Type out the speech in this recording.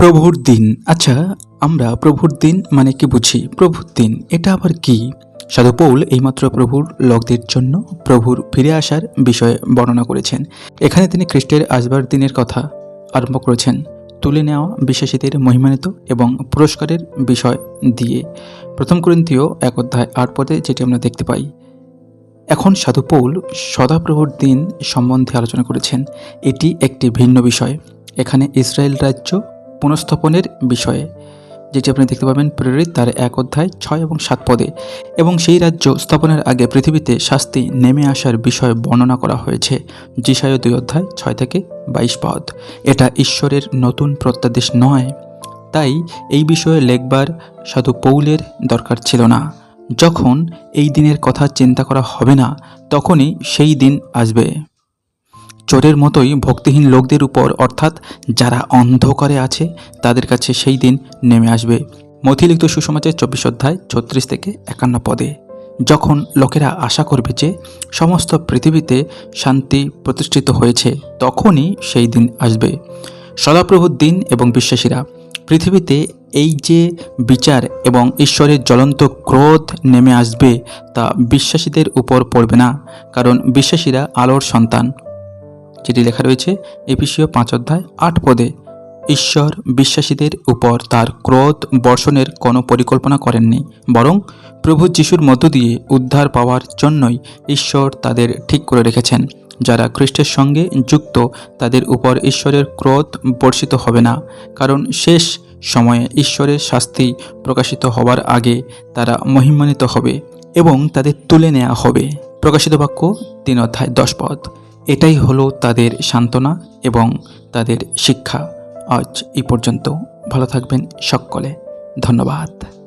প্রভুর দিন। আচ্ছা আমরা প্রভুর দিন মানে কি বুঝি? প্রভুর দিন, এটা আবার কি? সাধু পৌল এইমাত্র প্রভুর লোকদের জন্য প্রভুর ফিরে আসার বিষয়ে বর্ণনা করেছেন। এখানে তিনি খ্রিস্টের আসবার দিনের কথা আরম্ভ করেছেন। তুলে নেওয়া বিশ্বাসীদের মহিমানিত এবং পুরস্কারের বিষয় দিয়ে। প্রথম করিন্থীয় এক অধ্যায় আট পদে যেটি আমরা দেখতে পাই, এখন সাধু পৌল সদাপ্রভুর দিন সম্বন্ধে আলোচনা করেছেন। এটি একটি ভিন্ন বিষয়। এখানে ইসরায়েল রাজ্য পুনঃস্থাপনের বিষয়ে, যেটি আপনি দেখতে পাবেন প্রেরিত তার এক অধ্যায় ছয় এবং সাত পদে, এবং সেই রাজ্য স্থাপনের আগে পৃথিবীতে শাস্তি নেমে আসার বিষয়ে বর্ণনা করা হয়েছে জিসায় দুই অধ্যায় ছয় থেকে বাইশ পদ। এটা ঈশ্বরের নতুন প্রত্যাদেশ নয়। তাই এই বিষয়ে লেখবার সাধু পৌলের দরকার ছিল না। যখন এই দিনের কথা চিন্তা করা হবে না, তখনই সেই দিন আসবে। চোরের মতোই ভক্তিহীন লোকদের উপর, অর্থাৎ যারা অন্ধকারে আছে, তাদের কাছে সেই দিন নেমে আসবে। মথিলিখিত সুসমাচার চব্বিশ অধ্যায় ছত্রিশ থেকে একান্ন পদে। যখন লোকেরা আশা করবে যে সমস্ত পৃথিবীতে শান্তি প্রতিষ্ঠিত হয়েছে, তখনই সেই দিন আসবে। সদাপ্রভুর দিন এবং বিশ্বাসীরা, পৃথিবীতে এই যে বিচার এবং ঈশ্বরের জ্বলন্ত ক্রোধ নেমে আসবে, তা বিশ্বাসীদের উপর পড়বে না, কারণ বিশ্বাসীরা আলোর সন্তান। যেটি লেখা রয়েছে এপিসীয় পাঁচ অধ্যায় আট পদে, ঈশ্বর বিশ্বাসীদের উপর তার ক্রোধ বর্ষণের কোনো পরিকল্পনা করেননি, বরং প্রভু যিশুর মধ্য দিয়ে উদ্ধার পাওয়ার জন্যই ঈশ্বর তাদের ঠিক করে রেখেছেন। যারা খ্রিস্টের সঙ্গে যুক্ত, তাদের উপর ঈশ্বরের ক্রোধ বর্ষিত হবে না, কারণ শেষ সময়ে ঈশ্বরের শাস্তি প্রকাশিত হওয়ার আগে তারা মহিমান্বিত হবে এবং তাদের তুলে নেওয়া হবে। প্রকাশিত বাক্য তিন অধ্যায় দশ পদ। এটাই হলো তাদের সান্ত্বনা এবং তাদের শিক্ষা। আজ এই পর্যন্ত। ভালো থাকবেন সকলে। ধন্যবাদ।